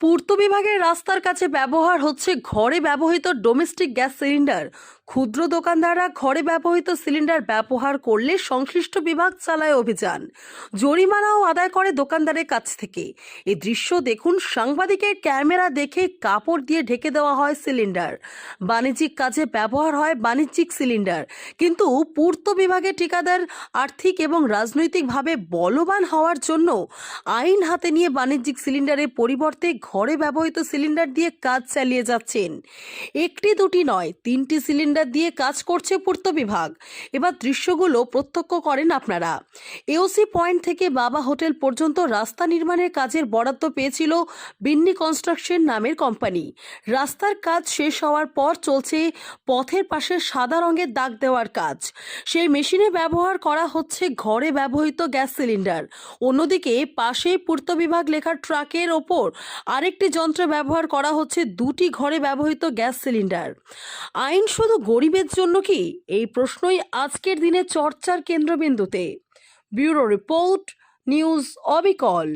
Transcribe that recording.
পূর্ত বিভাগের রাস্তার কাছে ব্যবহার হচ্ছে ঘরে ব্যবহৃত ডোমেস্টিক গ্যাস সিলিন্ডার। ক্ষুদ্র দোকানদাররা ঘরে ব্যবহৃত সিলিন্ডার ব্যবহার করলে সংশ্লিষ্ট বিভাগ চালায় অভিযান। জরিমানাও আদায় করে দোকানদারের কাছ থেকে। এ দৃশ্য দেখুন সাংবাদিকের ক্যামেরা দেখে কাপড় দিয়ে ঢেকে দেওয়া হয় সিলিন্ডার। বাণিজ্যিক কাজে ব্যবহার হয় বাণিজ্যিক সিলিন্ডার। কিন্তু পূর্ত বিভাগের ঠিকাদার আর্থিক এবং রাজনৈতিকভাবে বলবান হওয়ার জন্য আইন হাতে নিয়ে বাণিজ্যিক সিলিন্ডারের পরিবর্তে ঘরে ব্যবহৃত সিলিন্ডার দিয়ে কাজ চালিয়ে যাচ্ছেন। একটি দুটি নয়, তিনটি সিলিন্ডার দিয়ে কাজ করছে পূর্ত বিভাগ। এবার দৃশ্যগুলো প্রত্যক্ষ করেন আপনারা। এওসি পয়েন্ট থেকে বাবা হোটেল পর্যন্ত রাস্তা নির্মাণের কাজের বরাদ্দ পেয়েছিল বিন্নি কনস্ট্রাকশন নামের কোম্পানি। রাস্তার কাজ শেষ হওয়ার পর চলছে পথের পাশে সাদা রঙের দাগ দেওয়ার কাজ। সেই মেশিনে ব্যবহার করা হচ্ছে ঘরে ব্যবহৃত গ্যাস সিলিন্ডার। অন্যদিকে পাশেই পূর্ত বিভাগ লেখার ট্রাকের ওপর আরেকটি যন্ত্র ব্যবহার করা হচ্ছে দুটি ঘরে ব্যবহৃত গ্যাস সিলিন্ডার। আইন শুধু গরিবের জন্য কি? এই প্রশ্নই আজকের দিনে চর্চার কেন্দ্রবিন্দুতে। ব্যুরো রিপোর্ট, নিউজ অবিকল।